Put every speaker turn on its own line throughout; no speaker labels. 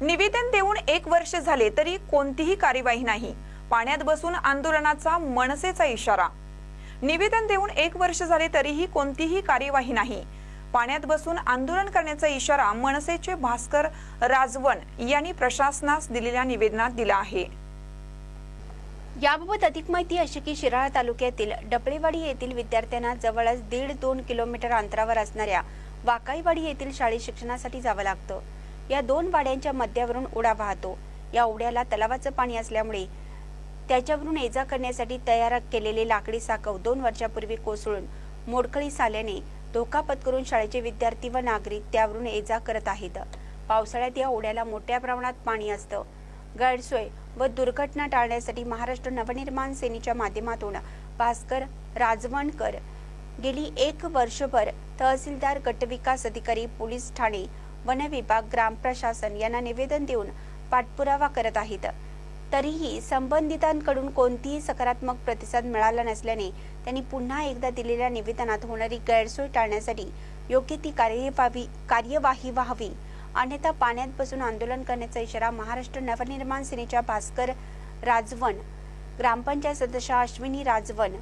निवेदन देऊन एक वर्ष झाले तरी कोणतीही कार्यवाही नाही. पाण्यात बसून आंदोलनाचा मनसेचा इशारा. निवेदन देऊन एक वर्ष झाले तरीही कोणतीही कार्यवाही नाही. पाण्यात बसून आंदोलन करण्याचा इशारा मनसेचे भास्कर राजवन यांनी प्रशासनास दिलेल्या निवेदनात दिला आहे.
याबाबत अधिक माहिती अशी की शिराळा तालुक्यातील डपळेवाडी येथील विद्यार्थ्यांना जवळच दीड दोन किलोमीटर अंतरावर असणाऱ्या वाकाईवाडी येथील शाळेत शिक्षणासाठी जावं लागतं. या दोन वाड्यांच्या मध्यावरून उडा वाहतो. या उड्याला तलावाचं पाणी असल्यामुळे त्याच्यावरून ये जा करण्यासाठी तयार केलेले लाकडी साकव दोन वर्षापूर्वी कोसळून मोडकळी साल्याने धोका पत्करून शाळेचे विद्यार्थी व नागरिक त्यावरून ये जा करत आहेत. पावसाळ्यात या ओढ्याला मोठ्या प्रमाणात पाणी असतं. गैरसोय व दुर्घटना टाळण्यासाठी महाराष्ट्र नवनिर्माण सेनेच्या माध्यमातून भास्कर राजवणकर गेली एक वर्षभर तहसीलदार गटविकास अधिकारी पोलीस ठाणे वन विभाग ग्रामप्रशासन यांना निवेदन देऊन पाठपुरावा करत आहेत. तरीही संबंधितांकडून कोणतीही सकारात्मक प्रतिसाद मिळाला नसल्याने त्यांनी पुन्हा एकदा दिलेल्या निवेदनात होणारी गैरसोय टाळण्यासाठी योग्य ती कार्यवाही कार्यवाही व्हावी. अन्यथा पाण्यात बसून आंदोलन करण्याचा इशारा महाराष्ट्र नवनिर्माण सेनेच्या भास्कर राजवन ग्रामपंचायत सदस्य अश्विनी राजवन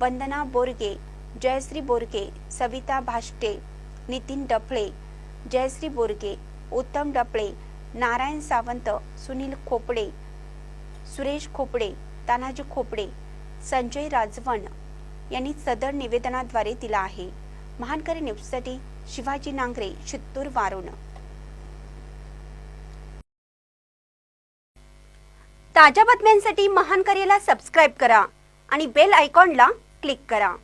वंदना बोरगे जयश्री बोरगे सविता भाष्टे नितीन डफळे जयश्री बोरगे उत्तम डपळे नारायण सावंत सुनील खोपडे सुरेश खोपडे तानाजी खोपडे संजय राजवन यांनी सदर निवेदनाद्वारे दिला आहे. महानकरी न्यूजसाठी शिवाजी नांगरे चित्तूर वारुण. ताज्या बातम्यांसाठी महान करेला सबस्क्राईब करा आणि बेल आयकॉनला क्लिक करा.